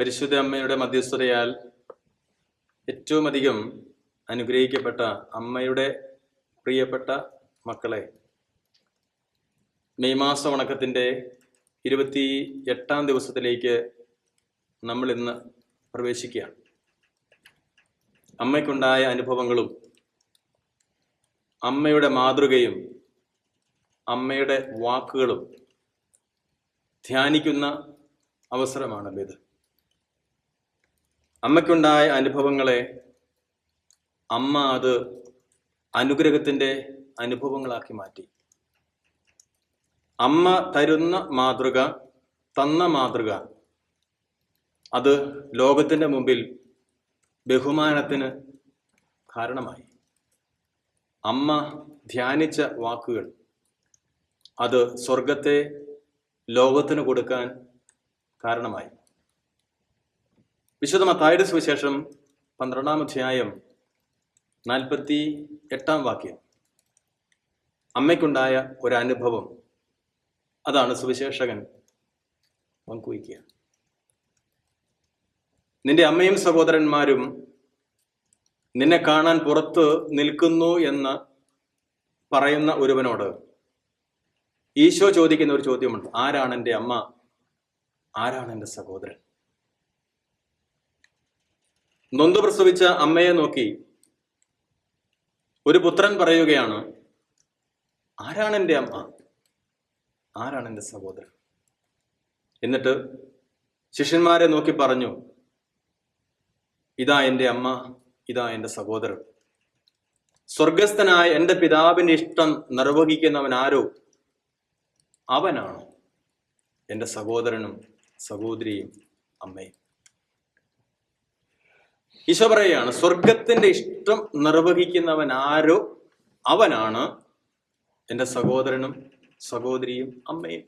പരിശുദ്ധ അമ്മയുടെ മധ്യസ്ഥതയാൽ ഏറ്റവും അധികം അനുഗ്രഹിക്കപ്പെട്ട അമ്മയുടെ പ്രിയപ്പെട്ട മക്കളെ മെയ് മാസ വണക്കത്തിന്റെ ഇരുപത്തി എട്ടാം ദിവസത്തിലേക്ക് നമ്മൾ ഇന്ന് പ്രവേശിക്കുകയാണ്. അമ്മയ്ക്കുണ്ടായ അനുഭവങ്ങളും അമ്മയുടെ മാതൃകയും അമ്മയുടെ വാക്കുകളും ധ്യാനിക്കുന്ന അവസരമാണല്ലോ ഇത് അമ്മയ്ക്കുണ്ടായ അനുഭവങ്ങളെ അമ്മ അത് അനുഗ്രഹത്തിന്റെ അനുഭവങ്ങളാക്കി മാറ്റി. അമ്മ തരുന്ന മാതൃക തന്ന മാതൃക അത് ലോകത്തിന്റെ മുമ്പിൽ ബഹുമാനത്തിന് കാരണമായി. അമ്മ ധ്യാനിച്ച വാക്കുകൾ അത് സ്വർഗത്തെ ലോകത്തിന് കൊടുക്കാൻ കാരണമായി. വിശുദ്ധ മത്തായുടെ സുവിശേഷം പന്ത്രണ്ടാം അധ്യായം നാൽപ്പത്തി എട്ടാം വാക്യം. അമ്മയ്ക്കുണ്ടായ ഒരു അനുഭവം അതാണ് സുവിശേഷകൻ പങ്കുവയ്ക്കുക. നിന്റെ അമ്മയും സഹോദരന്മാരും നിന്നെ കാണാൻ പുറത്ത് നിൽക്കുന്നു എന്ന് പറയുന്ന ഒരുവനോട് ഈശോ ചോദിക്കുന്ന ഒരു ചോദ്യമുണ്ട്. ആരാണ് എന്റെ അമ്മ? ആരാണ് എന്റെ സഹോദരൻ? നൊന്തു പ്രസവിച്ച അമ്മയെ നോക്കി ഒരു പുത്രൻ പറയുകയാണ് ആരാണ് എന്റെ അമ്മ? ആരാണ് എന്റെ സഹോദരൻ? എന്നിട്ട് ശിഷ്യന്മാരെ നോക്കി പറഞ്ഞു ഇതാ എന്റെ അമ്മ ഇതാ എന്റെ സഹോദരൻ. സ്വർഗസ്ഥനായ എന്റെ പിതാവിന്റെ ഇഷ്ടം നിർവഹിക്കുന്നവൻ ആരോ അവനാണ് എന്റെ സഹോദരനും സഹോദരിയും അമ്മയും? ഈശോ പറയുകയാണ് സ്വർഗത്തിന്റെ ഇഷ്ടം നിർവഹിക്കുന്നവൻ ആരോ അവനാണ് എന്റെ സഹോദരനും സഹോദരിയും അമ്മയും.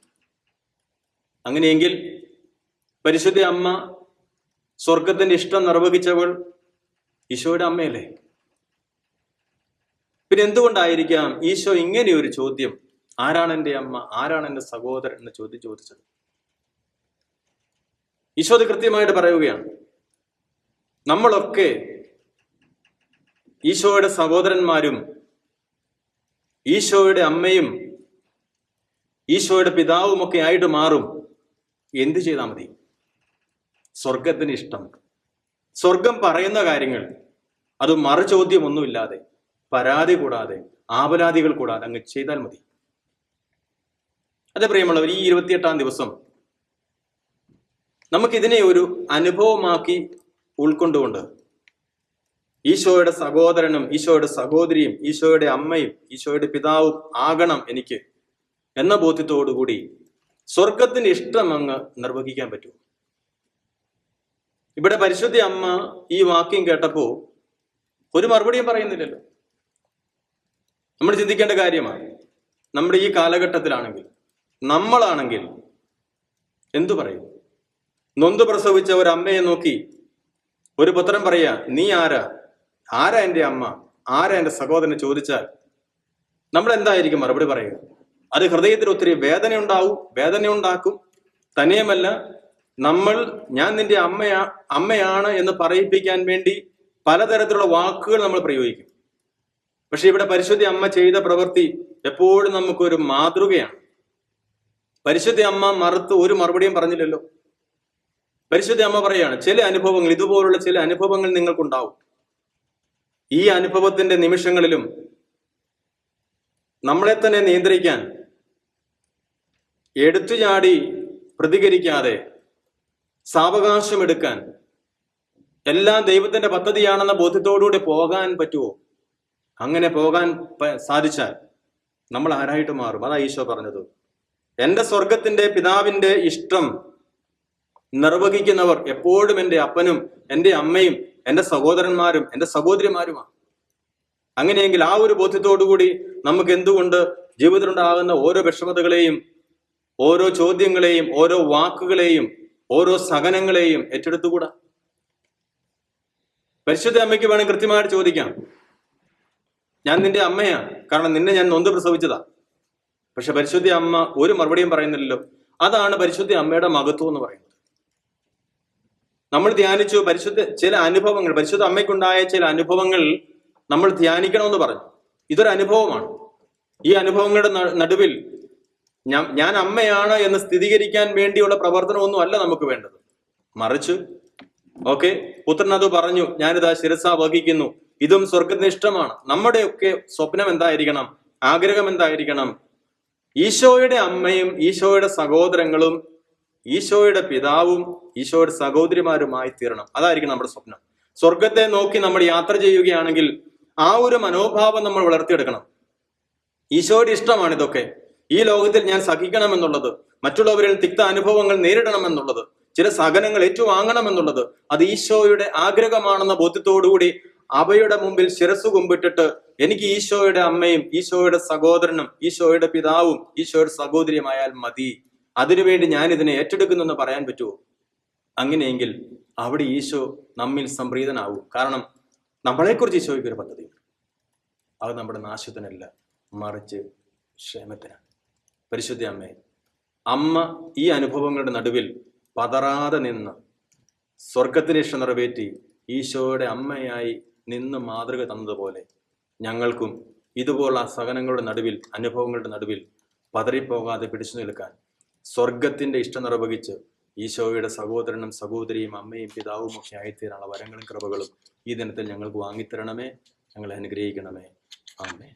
അങ്ങനെയെങ്കിൽ പരിശുദ്ധ അമ്മ സ്വർഗത്തിന്റെ ഇഷ്ടം നിർവഹിച്ചവൾ ഈശോയുടെ അമ്മയല്ലേ? പിന്നെ എന്തുകൊണ്ടായിരിക്കാം ഈശോ ഇങ്ങനെ ഒരു ചോദ്യം ആരാണ് എന്റെ അമ്മ? ആരാണ് എന്റെ സഹോദരൻ? എന്ന് ചോദ്യം ചോദിച്ചത്? ഈശോ അത് കൃത്യമായിട്ട് പറയുകയാണ്. നമ്മളൊക്കെ ഈശോയുടെ സഹോദരന്മാരും ഈശോയുടെ അമ്മയും ഈശോയുടെ പിതാവുമൊക്കെ ആയിട്ട് മാറും. എന്തു ചെയ്താൽ മതി? സ്വർഗത്തിന് ഇഷ്ടം. സ്വർഗം പറയുന്ന കാര്യങ്ങൾ അത് മറുചോദ്യമൊന്നുമില്ലാതെ പരാതി കൂടാതെ ആപലാതികൾ കൂടാതെ അങ്ങ് ചെയ്താൽ മതി. അതെ പ്രിയമുള്ളവർ ഈ ഇരുപത്തിയെട്ടാം ദിവസം നമുക്കിതിനെ ഒരു അനുഭവമാക്കി ഉൾക്കൊണ്ടുകൊണ്ട് ഈശോയുടെ സഹോദരനും ഈശോയുടെ സഹോദരിയും ഈശോയുടെ അമ്മയും ഈശോയുടെ പിതാവും ആകണം എനിക്ക് എന്ന ബോധ്യത്തോടുകൂടി സ്വർഗത്തിന്റെ ഇഷ്ടം അങ്ങ് നിർവഹിക്കാൻ പറ്റൂ ഇവിടെ പരിശുദ്ധ അമ്മ ഈ വാക്യം കേട്ടപ്പോ ഒരു മറുപടിയും പറയുന്നില്ലല്ലോ. നമ്മൾ ചിന്തിക്കേണ്ട കാര്യമാണ് നമ്മുടെ ഈ കാലഘട്ടത്തിലാണെങ്കിൽ നമ്മളാണെങ്കിൽ എന്തു പറയും? നൊന്ത് പ്രസവിച്ച ഒരു അമ്മയെ നോക്കി ഒരു പുത്രൻ പറയാ നീ ആരാ? ആരാ എന്റെ അമ്മ? ആരാ എന്റെ സഹോദരനെ ചോദിച്ചാൽ നമ്മൾ എന്തായിരിക്കും? മറുപടി പറയുക അത് ഹൃദയത്തിൽ ഒത്തിരി വേദന ഉണ്ടാവും വേദന ഉണ്ടാക്കും തന്നെയുമല്ല നമ്മൾ ഞാൻ നിന്റെ അമ്മയാ അമ്മയാണ് എന്ന് പറയിപ്പിക്കാൻ വേണ്ടി പലതരത്തിലുള്ള വാക്കുകൾ നമ്മൾ പ്രയോഗിക്കും. പക്ഷെ ഇവിടെ പരിശുദ്ധി അമ്മ ചെയ്ത പ്രവൃത്തി എപ്പോഴും നമുക്കൊരു മാതൃകയാണ്. പരിശുദ്ധി അമ്മ മറുത്ത് ഒരു മറുപടിയും പറഞ്ഞില്ലല്ലോ. പരിശുദ്ധ അമ്മ പറയാണ് ചില അനുഭവങ്ങൾ ഇതുപോലുള്ള ചില അനുഭവങ്ങൾ നിങ്ങൾക്കുണ്ടാവും. ഈ അനുഭവത്തിന്റെ നിമിഷങ്ങളിലും നമ്മളെ തന്നെ നിയന്ത്രിക്കാൻ എടുത്തു ചാടി പ്രതികരിക്കാതെ സാവകാശം എടുക്കാൻ എല്ലാം ദൈവത്തിന്റെ പദ്ധതിയാണെന്ന ബോധ്യത്തോടുകൂടി പോകാൻ പറ്റുമോ അങ്ങനെ പോകാൻ സാധിച്ചാൽ നമ്മൾ ആരായിട്ട് മാറും? അതാ ഈശോ പറഞ്ഞത്. എന്റെ സ്വർഗത്തിന്റെ പിതാവിന്റെ ഇഷ്ടം നിർവഹിക്കുന്നവർ എപ്പോഴും എന്റെ അപ്പനും എന്റെ അമ്മയും എന്റെ സഹോദരന്മാരും എന്റെ സഹോദരിമാരുമാണ്. അങ്ങനെയെങ്കിൽ ആ ഒരു ബോധ്യത്തോടുകൂടി നമുക്ക് എന്തുകൊണ്ട് ജീവിതത്തിലുണ്ടാകുന്ന ഓരോ വിഷമതകളെയും ഓരോ ചോദ്യങ്ങളെയും ഓരോ വാക്കുകളെയും ഓരോ സഹനങ്ങളെയും ഏറ്റെടുത്തുകൂടാ? പരിശുദ്ധ അമ്മയ്ക്ക് വേണം കൃത്യമായിട്ട് ചോദിക്കാം. ഞാൻ നിന്റെ അമ്മയാണ് കാരണം നിന്നെ ഞാൻ നൊന്ത് പ്രസവിച്ചതാ. പക്ഷെ പരിശുദ്ധ അമ്മ ഒരു മറുപടിയും പറയുന്നില്ലല്ലോ. അതാണ് പരിശുദ്ധ അമ്മയുടെ മഹത്വം എന്ന് പറയുന്നത്. നമ്മൾ ധ്യാനിച്ചു പരിശുദ്ധ ചില അനുഭവങ്ങൾ പരിശുദ്ധ അമ്മയ്ക്കുണ്ടായ ചില അനുഭവങ്ങൾ നമ്മൾ ധ്യാനിക്കണമെന്ന് പറഞ്ഞു. ഇതൊരു അനുഭവമാണ്. ഈ അനുഭവങ്ങളുടെ നടുവിൽ ഞാൻ അമ്മയാണ് എന്ന് സ്ഥിരീകരിക്കാൻ വേണ്ടിയുള്ള പ്രവർത്തനമൊന്നും അല്ല നമുക്ക് വേണ്ടത്. മറിച്ച് ഓക്കെ പുത്രൻ അത് പറഞ്ഞു ഞാനിതാ ശിരസ വഹിക്കുന്നു. ഇതും സ്വർഗനിഷ്ഠമാണ് നമ്മുടെയൊക്കെ സ്വപ്നം എന്തായിരിക്കണം? ആഗ്രഹം എന്തായിരിക്കണം? ഈശോയുടെ അമ്മയും ഈശോയുടെ സഹോദരങ്ങളും ഈശോയുടെ പിതാവും ഈശോയുടെ സഹോദരിമാരുമായി തീരണം. അതായിരിക്കും നമ്മുടെ സ്വപ്നം. സ്വർഗത്തെ നോക്കി നമ്മൾ യാത്ര ചെയ്യുകയാണെങ്കിൽ ആ ഒരു മനോഭാവം നമ്മൾ വളർത്തിയെടുക്കണം. ഈശോയുടെ ഇഷ്ടമാണ് ഇതൊക്കെ. ഈ ലോകത്തിൽ ഞാൻ സഹിക്കണമെന്നുള്ളത് മറ്റുള്ളവരിൽ തിക്ത അനുഭവങ്ങൾ നേരിടണമെന്നുള്ളത് ചില സഹനങ്ങൾ ഏറ്റുവാങ്ങണമെന്നുള്ളത് അത് ഈശോയുടെ ആഗ്രഹമാണെന്ന ബോധ്യത്തോടുകൂടി അവയുടെ മുമ്പിൽ ശിരസ് കുമ്പിട്ടിട്ട് എനിക്ക് ഈശോയുടെ അമ്മയും ഈശോയുടെ സഹോദരനും ഈശോയുടെ പിതാവും ഈശോയുടെ സഹോദരിയുമായാൽ മതി. അതിനുവേണ്ടി ഞാൻ ഇതിനെ ഏറ്റെടുക്കുന്നു എന്ന് പറയാൻ പറ്റുമോ? അങ്ങനെയെങ്കിൽ അവിടെ ഈശോ നമ്മിൽ സംപ്രീതനാവും. കാരണം നമ്മളെക്കുറിച്ച് ഈശോയ്ക്ക് ഒരു പദ്ധതിയുണ്ട്. അത് നമ്മുടെ നാശത്തിനല്ല മറിച്ച് ക്ഷേമത്തിനാണ്. പരിശുദ്ധ അമ്മേ അമ്മ ഈ അനുഭവങ്ങളുടെ നടുവിൽ പതറാതെ നിന്ന് സ്വർഗത്തിന് ഇഷ്ടം നിറവേറ്റി ഈശോയുടെ അമ്മയായി നിന്ന് മാതൃക തന്നതുപോലെ ഞങ്ങൾക്കും ഇതുപോലുള്ള സഹനങ്ങളുടെ നടുവിൽ അനുഭവങ്ങളുടെ നടുവിൽ പതറിപ്പോകാതെ പിടിച്ചു നിൽക്കാൻ സ്വർഗത്തിന്റെ ഇഷ്ടം നിർവഹിച്ച് ഈശോയുടെ സഹോദരനും സഹോദരിയും അമ്മയും പിതാവും ഒക്കെ ആയിത്തീരാനുള്ള വരങ്ങളും കൃപകളും ഈ ദിനത്തിൽ ഞങ്ങൾക്ക് വാങ്ങിത്തരണമേ. ഞങ്ങളെ അനുഗ്രഹിക്കണമേ. ആമേ